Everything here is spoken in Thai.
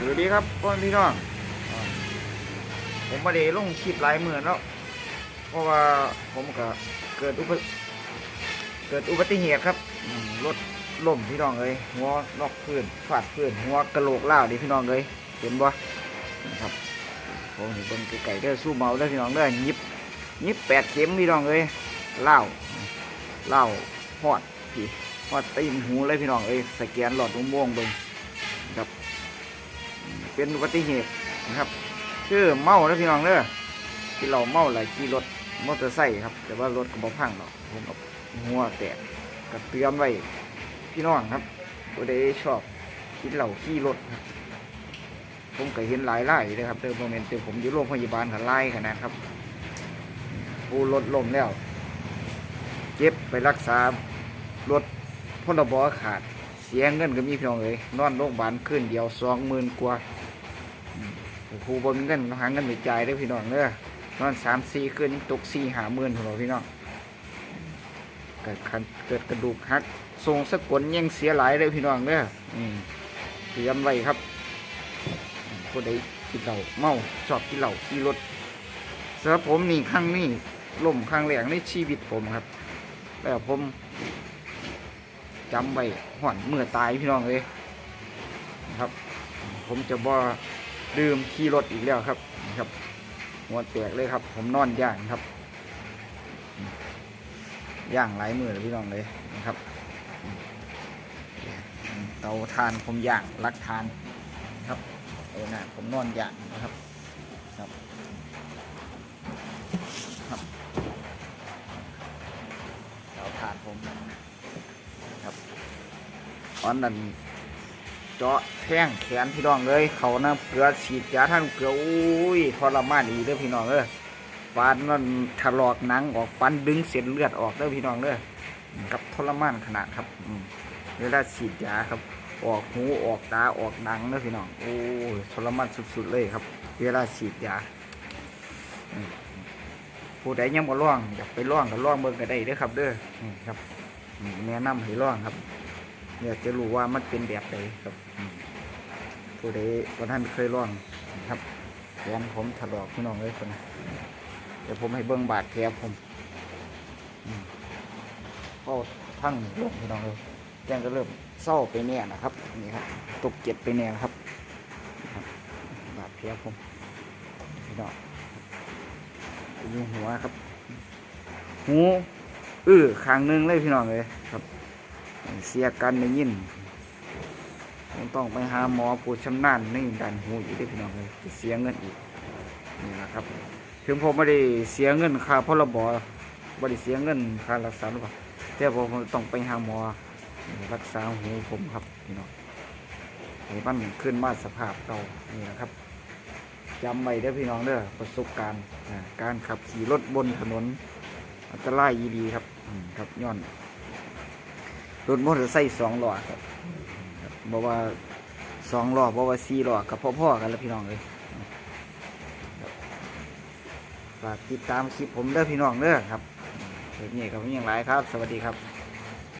สวัสดีครับพ่อพี่น้องอ่าผมไม่ได้ลงคลิปหลายหมื่นแล้วเพราะว่าผมก็เกิดอุบัติเกิดอุบัติเหตุครับรถล่มพี่น้องเลยหัวนอกพื้นฟาดพื้นหัวกระโหลกเล่าดิพี่น้องเลยเห็นบ่นะครับผมเห็นบิ่งไก่เด้อสู้เมาเด้พี่น้องเด้ยิบยิบแปดเข็มพี่น้องเลยเล่าเล่าหอดพี่หอดตีนหูเลยพี่น้องเอ้ยสแกนหลอดม่วงเบิ่งครับ เป็นอุบัติเหตุนะครับคือเมาแล้วพี่น้องเด้อที่เราเมาหลายขี่รถมอเตอร์ไซค์ครับ แต่ว่ารถก็บ่พังหรอกผมกับหัวแตกก็เตือนไว้พี่น้องครับผู้ใดชอบกินเหล้าขี่รถครับผมก็เห็นหลายรายเลยครับเดิมโมเมนต์เดี๋ยวผมอยู่โรงพยาบาลกันไล่ขนาดครับผู้รถล้มแล้วเจ็บไปรักษารถพลบอขาดเสียเงินก็มีพี่น้องเลยนอนโรงพยาบาลคืนเดียวสองหมื่นกว่า อืมครูบนเงินหาเงินไปจ่ายได้พี่น้องเด้อนอนสามสี่คืนยังตกสี่หาหมื่นพี่น้องพี่น้องเกิดคันเกิดกระดูกหักทรงสะกลยังเสียหลายเลยพี่น้องเด้ออืมเตรียมไว้ครับอืมผู้ใดกินเหล้าเมาชอบกินเหล้าขี่รถสำหรับผมนี่ครั้งนี้ล่มครั้งแรกในชีวิตผมครับแล้วผมจำไว้ห่อนเมื่อตายพี่น้องเลยนะครับ ผมจะบ่ ดื่มขี่รถอีกแล้วครับนะครับหัวแตกเลยครับ ผมนอนย่างครับย่างหลายมือเลยพี่น้องเลยนะครับ เตาทานผมย่างรักทานครับเออน่ะผมนอนย่างนะครับครับครับเตาทานผมตอนนั้น เจาะแท่งแขนพี่น้องเลยเขานะเกลือฉีดยาท่านเกลืออุ้ยทรมานอีเด้อพี่น้องเด้อฟันมันถลอกหนังออกฟันดึงเส้นเลือดออกเด้อพี่น้องเด้อกับทรมานขนาดครับอืเวลาฉีดยาครับ ออกหูออกตาออกหนังเด้อพี่น้องโอ้ยทรมานสุดๆเลยครับ เวลาฉีดยาผู้ใดยังบ่ร่องอยากไปร่องก็ร่องเบิ่งก็ได้เด้อครับ เด้อครับอืมแนะนำให้ร่องครับ อยากจะรู้ว่ามันเป็นแบบใดครับอืมผู้ใดวันท่านเคยร่องนะครับแขนผมถลอกพี่น้องเลยคนนะเดี๋ยวผมให้เบิ้งบาดแผลผมก็ทั้งลงพี่น้องเลยแจ้งก็เริ่มเศร้าไปแน่นะครับนี่ครับตกเจ็ดไปแน่นะครับบาดแผลผมพี่น้องอยู่หัวครับหูอื้อข้างนึงเลยพี่น้องเลย เสียกันในยินต้องไปหาหมอผู้ชำนาญในดันหูอีกได้พี่น้องเลยเสียเงินอีกนี่นะครับ ถึงผมไม่ได้เสียเงินค่าพรบไม่ได้เสียเงินค่ารักษาหรือเปล่าแต่ผมต้องไปหาหมอรักษาหูผมครับพี่น้องให้มันขึ้นมาสภาพเก่านี่นะครับจำไว้เด้อพี่น้องเด้อประสบการณ์การขับขี่รถบนถนนอันตรายยีดีครับครับย้อน รถมอเตอร์ไซค์สองล้อครับครับบอกว่าสองล้อบอกว่าสี่ล้อกับพ่อๆกันแล้วพี่น้องเลยฝากติดตามคลิปผมเด้อพี่น้องเด้อครับเดี๋ยวนี้ก็มีอย่างไรครับ สวัสดีครับ